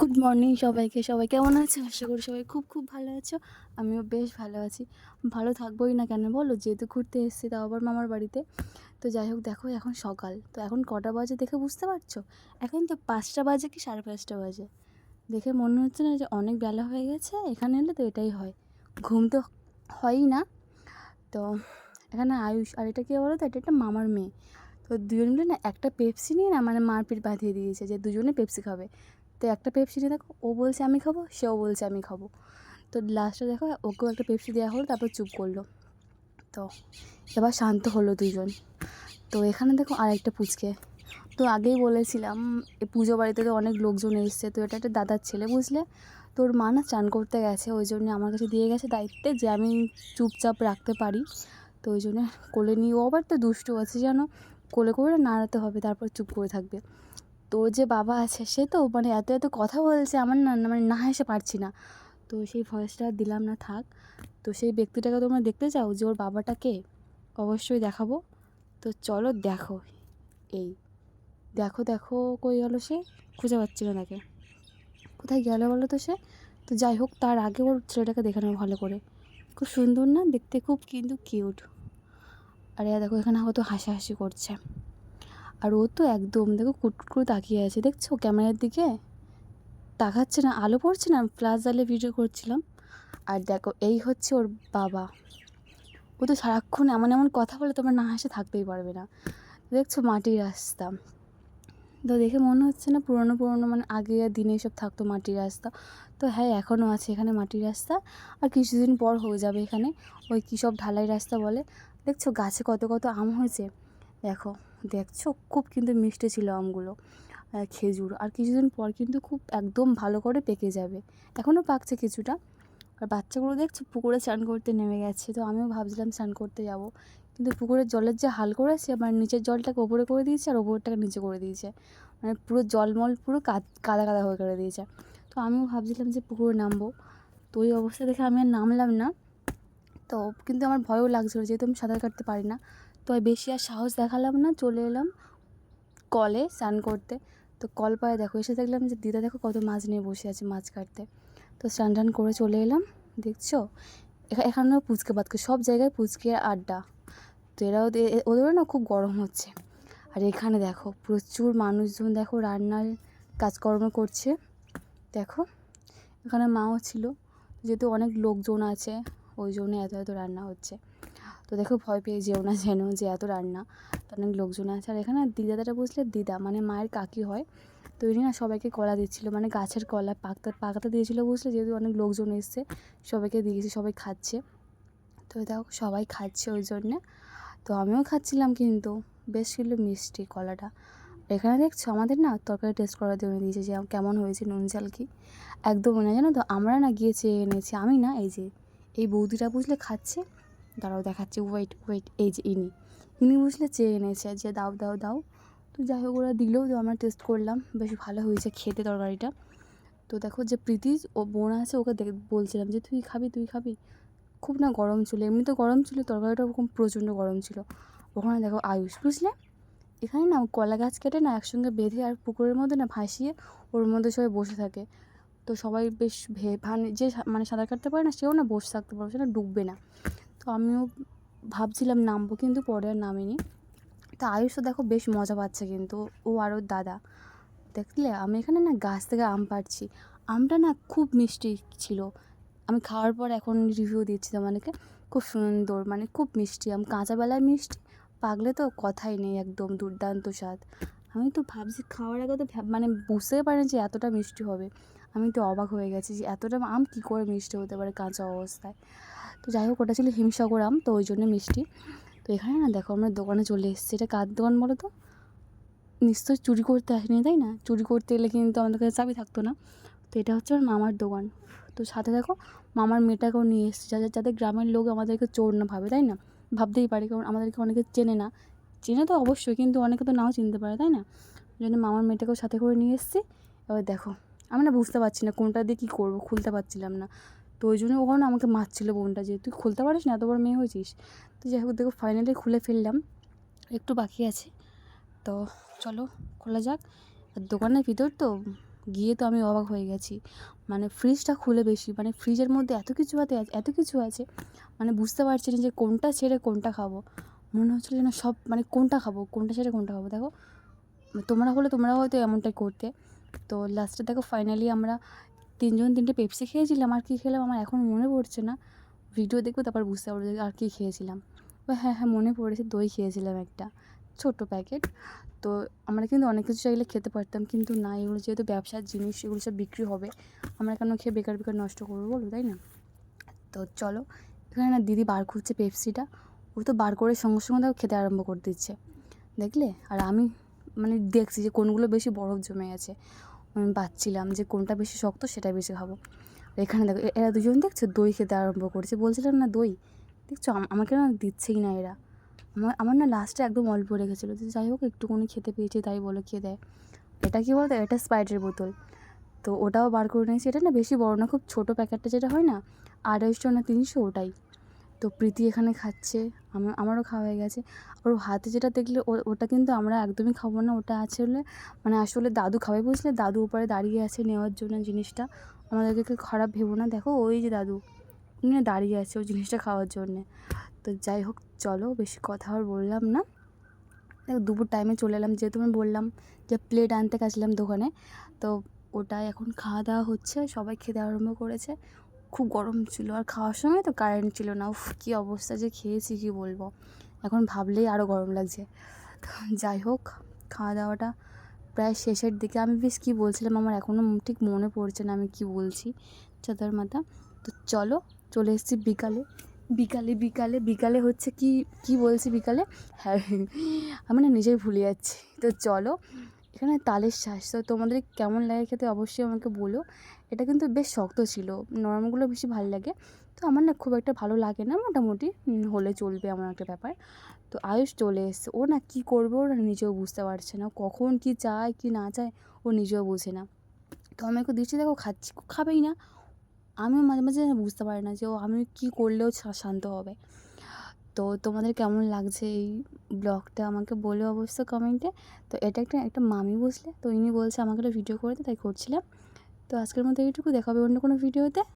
Good morning সবাইকে। সবাই কেমন আছে? আশা করি সবাই খুব খুব ভালো আছো। আমিও বেশ ভালো আছি। ভালো থাকবোই না কেন বলো? যেহেতু ঘুরতে এসেছি তাও আবার মামার বাড়িতে। তো যাই হোক, দেখো এখন সকাল। তো এখন কটা বাজে দেখে বুঝতে পারছ? এখন তো পাঁচটা বাজে কি সাড়ে পাঁচটা বাজে? দেখে মনে হচ্ছে না যে অনেক বেলা হয়ে গেছে। এখানে এলে তো এটাই হয়। ঘুম তো হয়ই না। তো এখানে আয়ুষ, আর এটা কী বলো তো? এটা একটা মামার মেয়ে। তো দুজন মিলে না একটা পেপসি নিয়ে না মানে মারপিট বাঁধিয়ে দিয়েছে যে দুজনে পেপসি খাবে। তো একটা পেপসি নিয়ে দেখো, ও বলছে আমি খাব, সেও বলছে আমি খাব। তো লাস্টে দেখো, ওকেও একটা পেপসি দেওয়া হলো, তারপর চুপ করল। তো এবার শান্ত হলো দুজন। তো এখানে দেখো আরেকটা পুচকে। তো আগেই বলেছিলাম এই পুজো বাড়িতে তো অনেক লোকজন এসছে, তো এটা একটা দাদার ছেলে বুঝলে? তোর মা না চান করতে গেছে, ওই জন্য আমার কাছে দিয়ে গেছে দায়িত্বে যে আমি চুপচাপ রাখতে পারি। তো ওই জন্য কোলে নিয়ে, ও আবার তো দুষ্টু আছে যেন কোলে করে নাড়াতে হবে, তারপর চুপ করে থাকবে। তোর যে বাবা আছে, সে তো মানে এত এত কথা বলছে, আমার না মানে না হেসে পারছি না। তো সেই ভয়েসটা দিলাম না, থাক। তো সেই ব্যক্তিটাকে তোমরা দেখতে চাও যে ওর বাবাটা কে? অবশ্যই দেখাবো। তো চলো দেখো, এই। দেখো দেখো কই গেলো সে? খুঁজে পাচ্ছি না তাকে কোথায় গেল বলো তো সে? তো যাই হোক, তার আগে ওর ছেলেটাকে দেখানো ভালো করে। খুব সুন্দর না? দেখতে খুব কিন্তু কিউট আর এরা দেখো, এখানে হয়তো হাসাহাসি করছে। আর ও তো একদম, দেখো, কুটকুট তাকিয়ে আছে। দেখছ, ক্যামেরার দিকে? তাকাচ্ছে না, আলো পড়ছে না? ফ্ল্যাশ জ্বালিয়ে ভিডিও করছিলাম। আর দেখো, এই হচ্ছে ওর বাবা। ও তো সারাক্ষণ এমন এমন কথা বলে, তোমার না হাসে থাকতেই পারবে না। দেখছ, মাটির রাস্তা। তো দেখে মনে হচ্ছে না, পুরনো পুরনো মানে আগেকার দিনে সব থাকতো মাটির রাস্তা। তো হ্যাঁ এখনও আছে এখানে মাটির রাস্তা। আর কিছুদিন পর হয়ে যাবে এখানে। ওই কী সব ঢালাই রাস্তা বলে। দেখছ গাছে কত কত আম হয়েছে? দেখো, দেখছ? খুব কিন্তু মিষ্টি ছিল আমগুলো খেজুর। আর কিছুদিন পর কিন্তু খুব একদম ভালো করে পেকে যাবে। এখনও পাকছে কিছুটা। আর বাচ্চাগুলো দেখছ, পুকুরে স্নান করতে নেমে গেছে। তো আমিও ভাবছিলাম স্নান করতে যাব। কিন্তু পুকুরের জলের যে হাল করেছে আমার নিচের জলটাকে ওপরে করে দিয়েছে আর ওপরটাকে নিচে করে দিয়েছে। মানে পুরো জলমল, পুরো কাদা কাদা হয়ে করে দিয়েছে। তো আমিও ভাবছিলাম যে পুকুরে নামবো। তো ওই অবস্থা দেখে আমি আর নামলাম না। তো কিন্তু আমার ভয়ও লাগছিল যেহেতু আমি সাঁতার কাটতে পারি না। তো বেশি আর সাহস দেখালাম না, চলে এলাম কলে স্নান করতে। তো কল পায়ে দেখো, এসে দেখলাম যে দিদা দেখো কত মাছ নিয়ে বসে আছে মাছ কাটতে। তো স্নান টান করে চলে এলাম, দেখছ? এখা- এখানেও পুচকে পাতকে, সব জায়গায় পুচকে আড্ডা। তো এরাও ওদেরও না খুব গরম হচ্ছে। আর এখানে দেখো, প্রচুর মানুষজন দেখো রান্নার কাজকর্ম করছে। দেখো, এখানে মাও ছিল। যেহেতু অনেক লোকজন আছে ওই জন্য এত এত রান্না হচ্ছে। তো দেখো ভয় পেয়ে যেও না যেন যে এত রান্না। অনেক লোকজন আছে। আর এখানে দিদাটা বসলে দিদা মানে মায়ের কাকি হয়। তো উনি না সবাইকে কলা দিচ্ছিল মানে গাছের কলা, পাকতে, পাকাতে দিয়েছিলো বুঝলে যেহেতু অনেক লোকজন এসছে, সবাইকে দিয়েছে, সবাই খাচ্ছে। তো দেখো সবাই খাচ্ছে ওই জন্যে। তো আমিও খাচ্ছিলাম কিন্তু, বেশ ছিল মিষ্টি কলাটা। এখানে দেখছ আমাদের না তরকারি টেস্ট করার জন্য দিয়েছে, যে কেমন হয়েছে নুন ঝাল কি? একদম না, জানো তো? আমরা না গিয়ে চেয়ে এনেছি, আমি না এই যে বৌদিটা বুঝলে খাচ্ছে? দাঁড়াও দেখাচ্ছে ওয়েট ওয়েট এই যে ইনি। ইনি বুঝলে চেয়ে এনেছে যে দাও দাও দাও। তো যাই হোক, ওরা দিলেও তো আমরা টেস্ট করলাম। বেশ ভালো হয়েছে খেতে তরকারিটা। তো দেখো যে প্রীতি ও বোন আছে, ওকে দেখ, বলছিলাম যে, তুই খাবি তুই খাবি? খুব না গরম ছিল, এমনি তো গরম ছিল, তরকারিটা ওরকম প্রচণ্ড গরম ছিল। ওখানে দেখো আয়ুষ, বুঝলে? এখানে না কলা গাছ কেটে না একসঙ্গে বেঁধে আর পুকুরের মধ্যে না ভাসিয়ে ওর মধ্যে সবাই বসে থাকে। তো সবাই বেশ ভে, ভান- যে মানে সাঁতার কাটতে পারে না, সেও না বসে থাকতে পারবে না ডুববে না। তো আমিও ভাবছিলাম নামবো, কিন্তু পরে আর নামিনি। তা আয়ুষ তো দেখো বেশ মজা পাচ্ছে কিন্তু, ও আর ওর দাদা। দেখলে, আমি এখানে না গাছ থেকে আম পাড়ছি। আমটা না খুব মিষ্টি ছিল। আমি খাওয়ার পর এখন রিভিউ দিচ্ছি তোমাদেরকে। খুব সুন্দর মানে খুব মিষ্টি আম কাঁচাবেলায় মিষ্টি পাকলে তো কথাই নেই, একদম দুর্দান্ত স্বাদ। আমি তো ভাবছি খাওয়ার আগে তো মানে বুঝতেই পারিনি যে এতটা মিষ্টি হবে। আমি তো অবাক হয়ে গেছি যে এতটা আম কী করে মিষ্টি হতে পারে কাঁচা অবস্থায়। তো যাই হোক, ওটা ছিল হিমসাগর আম, তো ওই জন্য মিষ্টি। তো এখানে না দেখো আমরা দোকানে চলে এসেছি। এটা কার দোকান বলো তো? নিশ্চয়ই চুরি করতে আসেনি, তাই না? চুরি করতে এলে কিন্তু আমাদের কাছে চাবি থাকতো না। তো এটা হচ্ছে আমার মামার দোকান। তো সাথে দেখো মামার মেয়েটাকেও নিয়ে এসেছি। যাদের যাদের গ্রামের লোক আমাদেরকে চোর না ভাবে, তাই না? ভাবতেই পারে, কারণ আমাদেরকে অনেকে চেনে না। চেনে তো অবশ্যই, কিন্তু অনেকে তো নাও চিনতে পারে, তাই না? জন্য মামার মেয়েটাকেও সাথে করে নিয়ে এসেছি। এবার দেখো আমি না বুঝতে পারছি না কোনটা দিয়ে কী করব, খুলতে পারছিলাম না। তো ওই জন্য ওখানে আমাকে মারছিল বোনটা, যে তুই খুলতে পারিস না, এত বড় মেয়ে হয়েছিস। তো যাই হোক, দেখো ফাইনালি খুলে ফেললাম, একটু বাকি আছে। তো চলো, খোলা যাক। আর দোকানের ভিতর তো গিয়ে তো আমি অবাক হয়ে গেছি। মানে ফ্রিজটা খুলে বেশি মানে ফ্রিজের মধ্যে এত কিছু আছে, এত কিছু আছে মানে বুঝতে পারছি না যে কোনটা ছেড়ে কোনটা খাব। মনে হচ্ছিল না সব মানে কোনটা খাব, কোনটা ছেড়ে কোনটা খাব, দেখো। তোমরা হলে তোমরাও হয়তো এমনটাই করতে। তো লাস্টে দেখো ফাইনালি আমরা তিনজন তিনটে পেপসি খেয়েছিলাম, আর কী খেলাম আমার এখন মনে পড়ছে না। ভিডিও দেখব, তারপর বুঝতে পারব আর কী খেয়েছিলাম। ও হ্যাঁ হ্যাঁ মনে পড়েছে, দই খেয়েছিলাম একটা ছোট্ট প্যাকেট তো আমরা কিন্তু অনেক কিছু চাইলে খেতে পারতাম, কিন্তু না, এগুলো যেহেতু ব্যবসার জিনিস, এগুলো সব বিক্রি হবে। আমরা কেন খেয়ে বেকার বেকার নষ্ট করব বলো, তাই না? তো চলো, এখানে না দিদি বার করছে পেপসিটা ও তো বার করে সঙ্গে সঙ্গে দেখো খেতে আরম্ভ করে দিচ্ছে। দেখলে? আর আমি মানে দেখছি যে কোনগুলো বেশি বরফ জমে গেছে। আমি পাচ্ছিলাম যে কোনটা বেশি শক্ত সেটা বেশি খাব। এখানে দেখো এরা দুজন দেখছ? দই খেতে আরম্ভ করেছে। বলছিলাম না দই? দেখছ? আম- আমাকে না দিচ্ছেই না এরা? আমার আমার না লাস্টে একদম অল্প রেখেছিলো। যে যাই হোক একটুকুনি খেতে পেয়েছি, তাই বলে খেয়ে দেয়। এটা কী বলতো? এটা স্প্রাইটের বোতল। তো ওটাও বার করে নিয়েছি। এটা না বেশি বড় না, খুব ছোটো প্যাকেটটা যেটা হয় না, আড়াইশো না তিনশো ওটাই। তো প্রীতি এখানে খাচ্ছে আমার আমারও খাওয়া হয়ে গেছে। ওর হাতে যেটা দেখলে ওটা কিন্তু আমরা একদমই খাব না, ওটা আছে মানে আসলে দাদু খাবে বুঝলে? দাদু উপরে দাঁড়িয়ে আছে নেওয়ার জন্য জিনিসটা। আমাদেরকে খারাপ ভেবো না। দেখো ওই যে দাদু, উনি দাঁড়িয়ে আছে ওই জিনিসটা খাওয়ার জন্যে। তো যাই হোক, চলো বেশি কথা আর বললাম না। দেখো দুপুর টাইমে চলে এলাম, যেহেতু আমি বললাম যে প্লেট আনতে গেছিলাম দোকানে, তো ওটাই এখন খাওয়া দাওয়া হচ্ছে, সবাই খেতে আরম্ভ করেছে। খুব গরম ছিল আর খাওয়ার সময় তো কারেন্ট ছিল না। উফ, কী অবস্থা যে খেয়েছি কী বলব? এখন ভাবলেই আরও গরম লাগছে। যাই হোক, খাওয়া দাওয়াটা প্রায় শেষের দিকে। আমি বেশ কী বলছিলাম, আমার এখনও ঠিক মনে পড়ছে না আমি কী বলছি। চাদর মাথা। তো চলো, চলে এসেছি বিকালে। বিকালে বিকালে বিকালে হচ্ছে কি কি বলছি বিকালে? হ্যাঁ আমি না নিজেই ভুলে যাচ্ছি। তো চলো এখানে তালের শ্বাস তো তোমাদের কেমন লাগে খেতে অবশ্যই আমাকে বলো। এটা কিন্তু বেশ শক্ত ছিল, নরমগুলো বেশি ভালো লাগে। তো আমার না খুব একটা ভালো লাগে না, মোটামুটি হলে চলবে এমন একটা ব্যাপার। তো আয়ুষ চলে এসছে। ও না কী করবে ওরা নিজেও বুঝতে পারছে না। কখন কি চায়, কি না চায়, ও নিজেও বোঝে না। তো আমি ওকে দিচ্ছি, দেখো খাচ্ছি, খাবেই না। আমিও মাঝে মাঝে বুঝতে পারি না যে ও আমি কী করলেও শান্ত হবে। তো তোমাদের কেমন লাগছে এই ব্লগটা আমাকে বলে অবশ্য কমেন্টে। তো এটা একটা একটা মামি বসলে তো ইনি বলছে আমাকে একটা ভিডিও করে তাই করছিলাম। তো আজকের মতো এইটুকু দেখাবে অন্য কোনো ভিডিওতে